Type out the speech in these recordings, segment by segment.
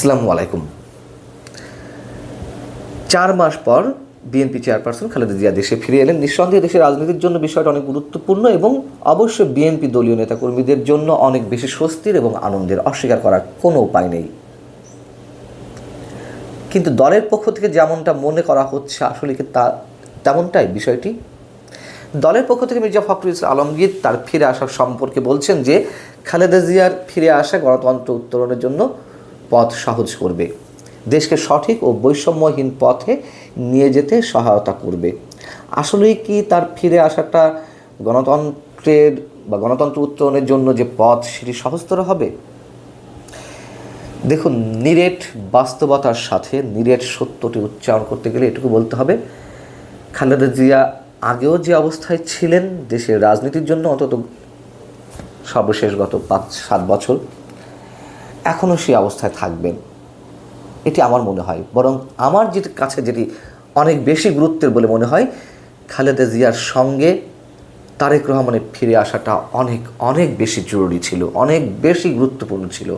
আসসালামু আলাইকুম। চার মাস পর বিএনপি চেয়ারপারসন খালেদা জিয়া দেশে ফিরে এলেন। নিঃসন্দেহে দেশের রাজনীতির জন্য বিষয়টা অনেক গুরুত্বপূর্ণ এবং অবশ্যই বিএনপি দলীয় নেতাকর্মীদের জন্য অনেক বেশি স্বস্তির এবং আনন্দের অস্বীকার করার কোনো উপায় নেই। কিন্তু দলের পক্ষ থেকে যেমনটা মনে করা হচ্ছে, আসলে কি তা তেমনটাই বিষয়টি? দলের পক্ষ থেকে মির্জা ফখরুল ইসলাম আলমগীর তার ফিরে আসার সম্পর্কে বলছেন যে, খালেদা জিয়ার ফিরে আসা গণতন্ত্র উত্তরণের জন্য পথ সহজ করবে। দেশকে সঠিক ও বৈষম্যহীন পথে নিয়ে যেতে সহায়তা করবে। আসলেই কি তার ফিরে আসাটা গণতন্ত্রের বা গণতন্ত্র উত্তরণের জন্য যে পথ, সেটি সহজতর হবে? দেখুন, নিরেট বাস্তবতার সাথে নিরেট সত্যটি উচ্চারণ করতে গেলে এটুকু বলতে হবে, খালেদা জিয়া আগেও যে অবস্থায় ছিলেন, দেশের রাজনীতির জন্য অন্তত সর্বশেষ গত পাঁচ, সাত বছর এখনও সেই অবস্থায় থাকবেন। এটি আমার মনে হয়। বরং আমার যেটি কাছে যেটি অনেক বেশি গুরুত্বের বলে মনে হয়, খালেদা জিয়ার সঙ্গে তারেক রহমানের ফিরে আসাটা অনেক অনেক বেশি জরুরি ছিল, অনেক বেশি গুরুত্বপূর্ণ ছিল।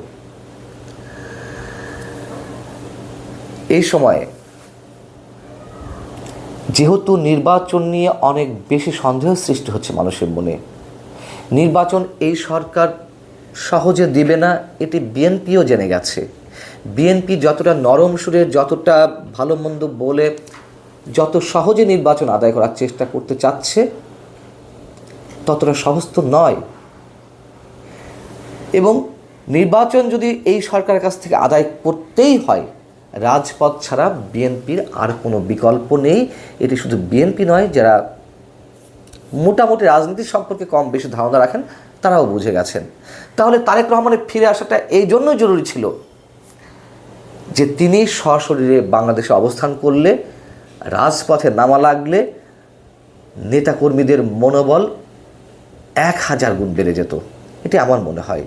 এই সময়ে যেহেতু নির্বাচন নিয়ে অনেক বেশি সন্দেহ সৃষ্টি হচ্ছে মানুষের মনে, নির্বাচন এই সরকার সহজে দিবে না এটি বিএনপিও জেনে গেছে। বিএনপি যতটা নরম সুরে, যতটা ভালো মন্দ বলে, যত সহজে নির্বাচন আদায় করার চেষ্টা করতে চাচ্ছে, ততটা সহজ তো নয়। এবং নির্বাচন যদি এই সরকারের কাছ থেকে আদায় করতেই হয়, রাজপথ ছাড়া বিএনপির আর কোনো বিকল্প নেই। এটি শুধু বিএনপি নয়, যারা মোটামুটি রাজনীতি সম্পর্কে কম বেশি ধারণা রাখেন তারাও বুঝে গেছেন। তাহলে তারেক রহমানের ফিরে আসাটা এই জন্যই জরুরি ছিল যে তিনি সশরীরে বাংলাদেশে অবস্থান করলে, রাজপথে নামা লাগলে, নেতাকর্মীদের মনোবল এক হাজার গুণ বেড়ে যেত। এটি আমার মনে হয়।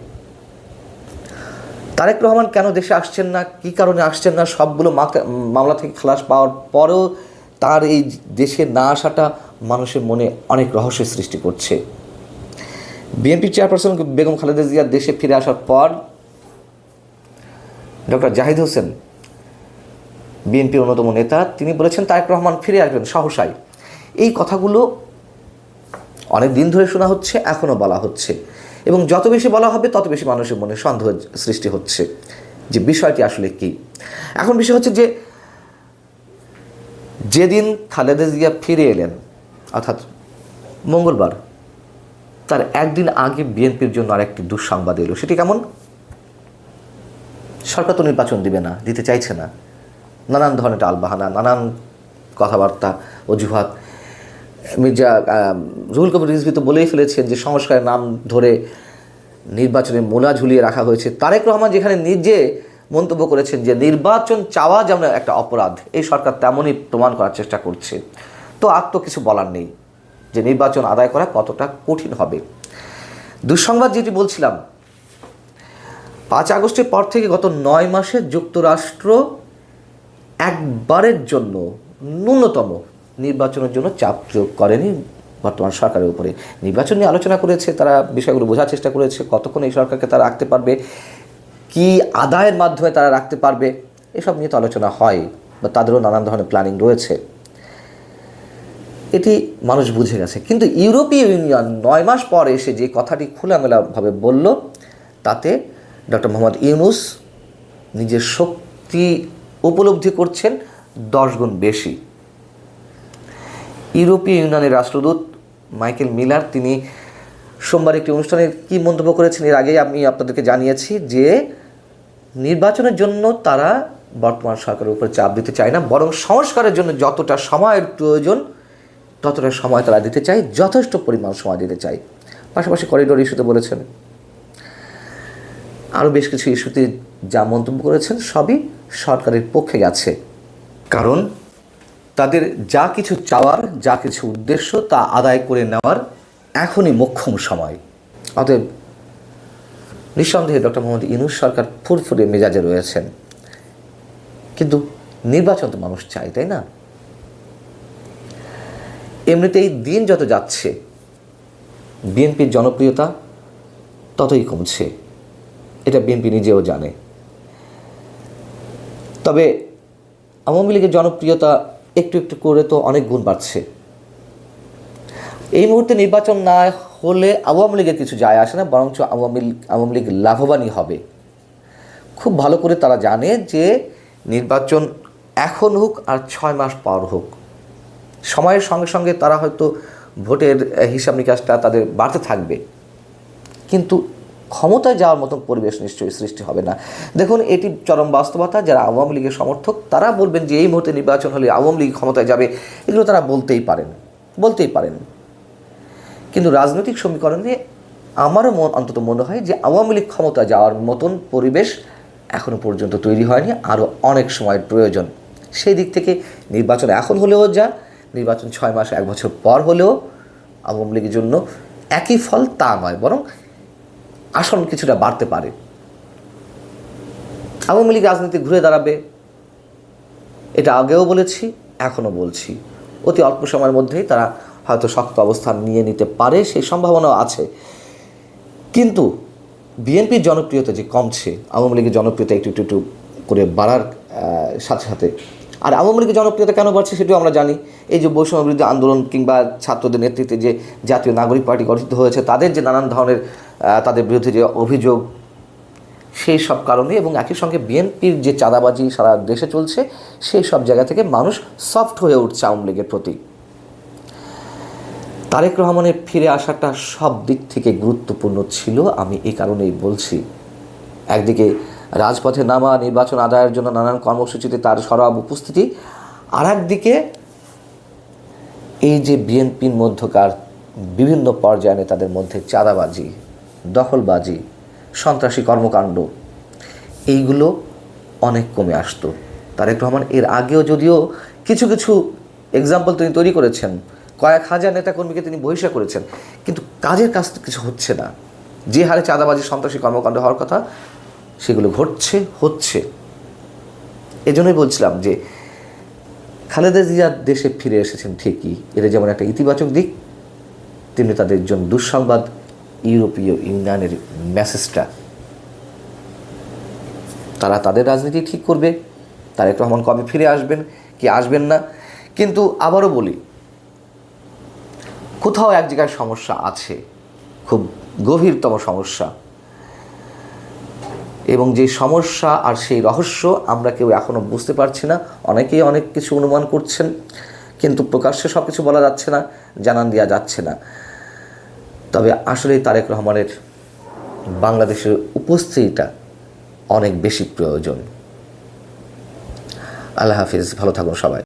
তারেক রহমান কেন দেশে আসছেন না, কী কারণে আসছেন না, সবগুলো মামলা- থেকে খালাস পাওয়ার পরেও তার এই দেশে না আসাটা মানুষের মনে অনেক রহস্যের সৃষ্টি করছে। বিএনপি চেয়ারপারসন বেগম খালেদা জিয়া দেশে ফিরে আসার পর ডক্টর জাহিদ হোসেন, বিএনপির অন্যতম নেতা, তিনি বলেছেন, তারেক রহমান ফিরে আসবেন সহসায়। এই কথাগুলো অনেক দিন ধরে শোনা হচ্ছে এখনও বলা হচ্ছে। এবং যত বেশি বলা হবে, তত বেশি মানুষের মনে সন্দেহ সৃষ্টি হচ্ছে যে বিষয়টি আসলে কি। এখন বিষয় হচ্ছে যে, যেদিন খালেদা জিয়া ফিরে এলেন, অর্থাৎ মঙ্গলবার তার একদিন আগে বিএনপির জন্য আরেকটি দুঃসংবাদ এলো। সেটি কেমন? সরকার তো নির্বাচন দিবে না, দিতে চাইছে না। নানান ধরনের টালবাহানা, নানান কথাবার্তা, অজুহাত। মির্জা রুহুল কবির রিজভি তো বলেই ফেলেছেন যে সংস্কারের নাম ধরে নির্বাচনে মোলা ঝুলিয়ে রাখা হয়েছে। তারেক রহমান যেখানে নিজে মন্তব্য করেছেন যে নির্বাচন চাওয়া যেমন একটা অপরাধ, এই সরকার তেমনই প্রমাণ করার চেষ্টা করছে। তো আর তো কিছু বলার নেই। যে নির্বাচন আদায় করা কতটা কঠিন হবে। দুঃসংবাদ যেটি বলছিলাম, পাঁচ আগস্টের পর থেকে গত নয় মাসে যুক্তরাষ্ট্র একবারের জন্য ন্যূনতম নির্বাচনের জন্য চাপ প্রয়োগ করেনি বর্তমান সরকারের উপরে। নির্বাচন নিয়ে আলোচনা করেছে, তারা বিষয়গুলো বোঝার চেষ্টা করেছে, কতক্ষণ এই সরকারকে তারা রাখতে পারবে, কি আদায়ের মাধ্যমে তারা রাখতে পারবে, এসব নিয়ে তো আলোচনা হয়, বা তাদেরও নানান ধরনের প্ল্যানিং রয়েছে। এটি মানুষ বুঝে গেছে। কিন্তু ইউরোপীয় ইউনিয়ন নয় মাস পর এসে যে কথাটি খোলামেলাভাবে বলল, তাতে ডক্টর মোহাম্মদ ইউনুস নিজের শক্তি উপলব্ধি করছেন দশ গুণ বেশি। ইউরোপীয় ইউনিয়নের রাষ্ট্রদূত মাইকেল মিলার তিনি সোমবার একটি অনুষ্ঠানে কি মন্তব্য করেছেন এর আগেই আমি আপনাদেরকে জানিয়েছি যে, নির্বাচনের জন্য তারা বর্তমান সরকারের উপর চাপ দিতে চায় না, বরং সংস্কারের জন্য যতটা সময়ের প্রয়োজন ততটা সময় তারা দিতে চায়, যথেষ্ট পরিমাণ সময় দিতে চায়। পাশাপাশি করিডোর ইস্যুতে বলেছেন, আরও বেশ কিছু ইস্যুতে যা মন্তব্য করেছেন, সবই সরকারের পক্ষে গেছে। কারণ তাদের যা কিছু চাওয়ার, যা কিছু উদ্দেশ্য তা আদায় করে নেওয়ার এখনই মোক্ষম সময়। অতএব নিঃসন্দেহে ডক্টর মোহাম্মদ ইনুস সরকার ফুরফুরে মেজাজে রয়েছেন। কিন্তু নির্বাচন তো মানুষ চায়, তাই না? এমনিতেই দিন যত যাচ্ছে, বিএনপির জনপ্রিয়তা ততই কমছে। এটা বিএনপি নিজেও জানে। তবে আওয়ামী লীগের জনপ্রিয়তা একটু একটু করে তো অনেক গুণ বাড়ছে। এই মুহূর্তে নির্বাচন না হলে আওয়ামী লীগের কিছু যায় আসে না, বরঞ্চ আওয়ামী আওয়ামী লীগ লাভবানই হবে। খুব ভালো করে তারা জানে যে নির্বাচন এখন হোক আর ছয় মাস পর হোক। সময়ের সঙ্গে সঙ্গে তারা হয়তো ভোটের হিসাব নিকাশটা তাদের বাড়তে থাকবে। কিন্তু ক্ষমতায় যাওয়ার মতন পরিবেশ নিশ্চয়ই সৃষ্টি হবে না। দেখুন, এটি চরম বাস্তবতা, যারা আওয়ামী লীগের সমর্থক, তারা বলবেন যে এই মুহূর্তে নির্বাচন হলে আওয়ামী লীগ ক্ষমতায় যাবে। এগুলো তারা বলতেই পারেন বলতেই পারেন। কিন্তু রাজনৈতিক সমীকরণে আমারও মন, অন্তত মনে হয় যে আওয়ামী লীগ ক্ষমতা যাওয়ার মতন পরিবেশ এখনও পর্যন্ত তৈরি হয়নি। আরও অনেক সময়ের প্রয়োজন। সেই দিক থেকে নির্বাচন এখন হলেও যা নির্বাচন ছয় মাস, এক বছর পর হলেও আওয়ামী লীগের জন্য একই ফল তা নয়, বরং আসন কিছুটা বাড়তে পারে। আওয়ামী লীগ রাজনীতি ঘুরে দাঁড়াবে, এটা আগেও বলেছি, এখনও বলছি। অতি অল্প সময়ের মধ্যেই তারা হয়তো শক্ত অবস্থান নিয়ে নিতে পারে, সেই সম্ভাবনাও আছে। কিন্তু বিএনপির জনপ্রিয়তা যে কমছে, আওয়ামী লীগের জনপ্রিয়তা একটু একটু একটু করে বাড়ার সাথে সাথে আর আওয়ামী লীগের জনপ্রিয়তা কেন বাড়ছে সেটাও আমরা জানি। এই যে বৈষম্য বিরুদ্ধে আন্দোলন কিংবা ছাত্রদের নেতৃত্বে যে জাতীয় নাগরিক পার্টি গঠিত হয়েছে, তাদের যে নানান ধরনের তাদের বিরুদ্ধে যে অভিযোগ, সেই সব কারণে এবং একই সঙ্গে বিএনপির যে চাঁদাবাজি সারা দেশে চলছে, সেই সব জায়গা থেকে মানুষ সফট হয়ে উঠছে আওয়ামী লীগের প্রতি। তারেক রহমানের ফিরে আসাটা সব দিক থেকে গুরুত্বপূর্ণ ছিল, আমি এই কারণেই বলছি। একদিকে রাজপথে নামা, নির্বাচন আদায়ের জন্য নানান কর্মসূচিতে তার সরব উপস্থিতি। আর একদিকে এই যে বিএনপির মধ্যকার বিভিন্ন পর্যায়ে নেতাদের মধ্যে চাঁদাবাজি, দখলবাজি, সন্ত্রাসী কর্মকাণ্ড, এইগুলো অনেক কমে আসতো। তারেক রহমান এর আগেও যদিও কিছু কিছু এক্সাম্পল তিনি তৈরি করেছেন, কয়েক হাজার নেতাকর্মীকে তিনি বহিষ্কার করেছেন, কিন্তু কাজের কাজ তো কিছু হচ্ছে না। যে হারে চাঁদাবাজি, সন্ত্রাসী কর্মকাণ্ড হওয়ার কথা সেগুলো ঘটছে, হচ্ছে। এজন্যই বলছিলাম যে, খালেদা জিয়া দেশে ফিরে এসেছেন ঠিকই। এটা যেমন একটা ইতিবাচক দিক, তেমনি তাদের জন্য দুঃসংবাদ ইউরোপীয় ইউনিয়নের মেসেজটা। তারা তাদের রাজনীতি ঠিক করবে, তারেক রহমান কবে ফিরে আসবেন, কি আসবেন না? কিন্তু আবারও বলি, কোথাও এক জায়গায় সমস্যা আছে, খুব গভীরতম সমস্যা। এবং যে সমস্যা আর সেই রহস্য আমরা কেউ এখনও বুঝতে পারছি না। অনেকেই অনেক কিছু অনুমান করছেন, কিন্তু প্রকাশ্যে সব কিছু বলা যাচ্ছে না, জানান দেওয়া যাচ্ছে না। তবে আসলে তারেক রহমানের বাংলাদেশের উপস্থিতিটা অনেক বেশি প্রয়োজন। আল্লাহ হাফিজ, ভালো থাকুন সবাই।